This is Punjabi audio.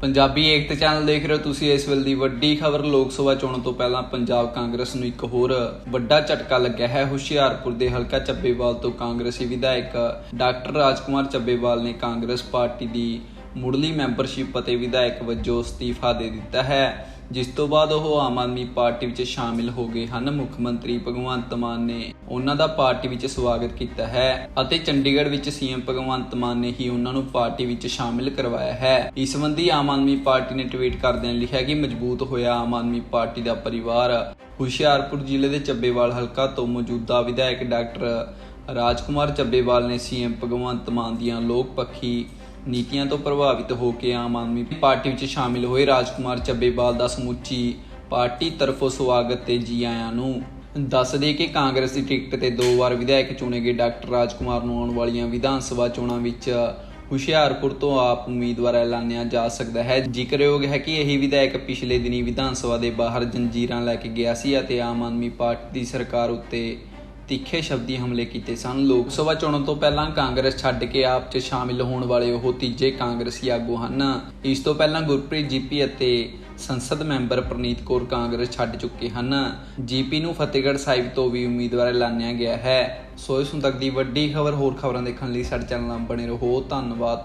ਪੰਜਾਬੀ ਏਕਤਾ ਚੈਨਲ ਦੇਖ ਰਹੇ ਹੋ ਤੁਸੀਂ ਇਸ ਵੇਲੇ ਦੀ ਵੱਡੀ ਖਬਰ। ਲੋਕ ਸਭਾ ਚੋਣਾਂ ਤੋਂ ਪਹਿਲਾਂ ਪੰਜਾਬ ਕਾਂਗਰਸ ਨੂੰ ਇੱਕ ਹੋਰ ਵੱਡਾ ਝਟਕਾ ਲੱਗਿਆ ਹੈ। ਹੁਸ਼ਿਆਰਪੁਰ ਦੇ ਹਲਕਾ ਚੱਬੇਵਾਲ ਤੋਂ ਕਾਂਗਰਸੀ ਵਿਧਾਇਕ ਡਾਕਟਰ ਰਾਜਕੁਮਾਰ ਚੱਬੇਵਾਲ ਨੇ ਕਾਂਗਰਸ ਪਾਰਟੀ ਦੀ ਮੁੱਢਲੀ ਮੈਂਬਰਸ਼ਿਪ ਅਤੇ ਵਿਧਾਇਕ ਵਜੋਂ ਅਸਤੀਫਾ ਦੇ ਦਿੱਤਾ ਹੈ, ਜਿਸ ਤੋਂ ਬਾਅਦ ਉਹ ਆਮ ਆਦਮੀ ਪਾਰਟੀ ਵਿੱਚ ਸ਼ਾਮਿਲ ਹੋ ਗਏ ਹਨ, ਮੁੱਖ ਮੰਤਰੀ ਭਗਵੰਤ ਮਾਨ ਨੇ ਉਹਨਾਂ ਦਾ ਪਾਰਟੀ ਵਿੱਚ ਸਵਾਗਤ ਕੀਤਾ ਹੈ ਅਤੇ ਚੰਡੀਗੜ੍ਹ ਵਿੱਚ ਸੀਐਮ ਭਗਵੰਤ ਮਾਨ ਨੇ ਹੀ ਉਹਨਾਂ ਨੂੰ ਪਾਰਟੀ ਵਿੱਚ ਸ਼ਾਮਿਲ ਕਰਵਾਇਆ ਹੈ। ਇਸ ਸੰਬੰਧੀ ਆਮ ਆਦਮੀ ਪਾਰਟੀ ਨੇ ਟਵੀਟ ਕਰਦਿਆਂ ਲਿਖਿਆ ਕਿ ਮਜ਼ਬੂਤ ਹੋਇਆ ਆਮ ਆਦਮੀ ਪਾਰਟੀ ਦਾ ਪਰਿਵਾਰ। ਹੁਸ਼ਿਆਰਪੁਰ ਜ਼ਿਲ੍ਹੇ ਦੇ ਚੱਬੇਵਾਲ ਹਲਕਾ ਤੋਂ ਮੌਜੂਦਾ ਵਿਧਾਇਕ ਡਾਕਟਰ ਰਾਜਕੁਮਾਰ ਚੱਬੇਵਾਲ ਨੇ ਸੀਐਮ ਭਗਵੰਤ ਮਾਨ ਦੀਆਂ ਲੋਕ ਪੱਖੀ ਨੀਤੀਆਂ ਤੋਂ ਪ੍ਰਭਾਵਿਤ ਹੋ ਕੇ ਆਮ ਆਦਮੀ ਪਾਰਟੀ ਵਿੱਚ ਸ਼ਾਮਿਲ ਹੋਏ ਰਾਜਕੁਮਾਰ ਚੱਬੇਵਾਲ ਦਾ ਸਮੁੱਚੀ ਪਾਰਟੀ ਤਰਫੋਂ ਸਵਾਗਤ ਤੇ ਜੀ ਆਇਆਂ ਨੂੰ। ਦੱਸ ਦੇ ਕਿ ਕਾਂਗਰਸ ਦੀ ਟਿਕਟ ਤੇ ਦੋ ਵਾਰ ਵਿਧਾਇਕ ਚੁਣੇ ਗਏ ਡਾਕਟਰ ਰਾਜਕੁਮਾਰ ਨੂੰ ਆਉਣ ਵਾਲੀਆਂ ਵਿਧਾਨ ਸਭਾ ਚੋਣਾਂ ਵਿੱਚ ਹੁਸ਼ਿਆਰਪੁਰ ਤੋਂ ਆਪ ਉਮੀਦਵਾਰ ਐਲਾਨਿਆ ਜਾ ਸਕਦਾ ਹੈ। ਜ਼ਿਕਰਯੋਗ ਹੈ ਕਿ ਇਹ ਵਿਧਾਇਕ ਪਿਛਲੇ ਦਿਨੀ ਵਿਧਾਨ ਸਭਾ ਦੇ ਬਾਹਰ ਜੰਜੀਰਾਂ ਲੈ ਕੇ ਗਿਆ ਸੀ ਅਤੇ ਆਮ ਆਦਮੀ ਪਾਰਟੀ ਦੀ ਸਰਕਾਰ ਉੱਤੇ ਤਿੱਖੇ ਸ਼ਬਦੀ ਹਮਲੇ ਕੀਤੇ ਸਨ। ਲੋਕ ਸਭਾ ਚੋਣਾਂ ਤੋਂ ਪਹਿਲਾਂ ਕਾਂਗਰਸ ਛੱਡ ਕੇ ਆਪ 'ਚ ਸ਼ਾਮਿਲ ਹੋਣ ਵਾਲੇ ਉਹ ਤੀਜੇ ਕਾਂਗਰਸੀ ਆਗੂ ਹਨ। ਇਸ ਤੋਂ ਪਹਿਲਾਂ ਗੁਰਪ੍ਰੀਤ ਜੀਪੀ ਅਤੇ ਸੰਸਦ ਮੈਂਬਰ ਪ੍ਰਨੀਤ ਕੌਰ ਕਾਂਗਰਸ ਛੱਡ ਚੁੱਕੇ ਹਨ। ਜੀਪੀ ਨੂੰ ਫਤਿਹਗੜ੍ਹ ਸਾਹਿਬ ਤੋਂ ਵੀ ਉਮੀਦਵਾਰ ਐਲਾਨਿਆ ਗਿਆ ਹੈ। ਸੋ ਇਸ ਨੂੰ ਤੱਕ ਦੀ ਵੱਡੀ ਖਬਰ ਹੋਰ ਖਬਰਾਂ ਦੇਖਣ ਲਈ ਸਾਡੇ ਚੈਨਲ ਨਾਲ ਬਣੇ ਰਹੋ। ਧੰਨਵਾਦ।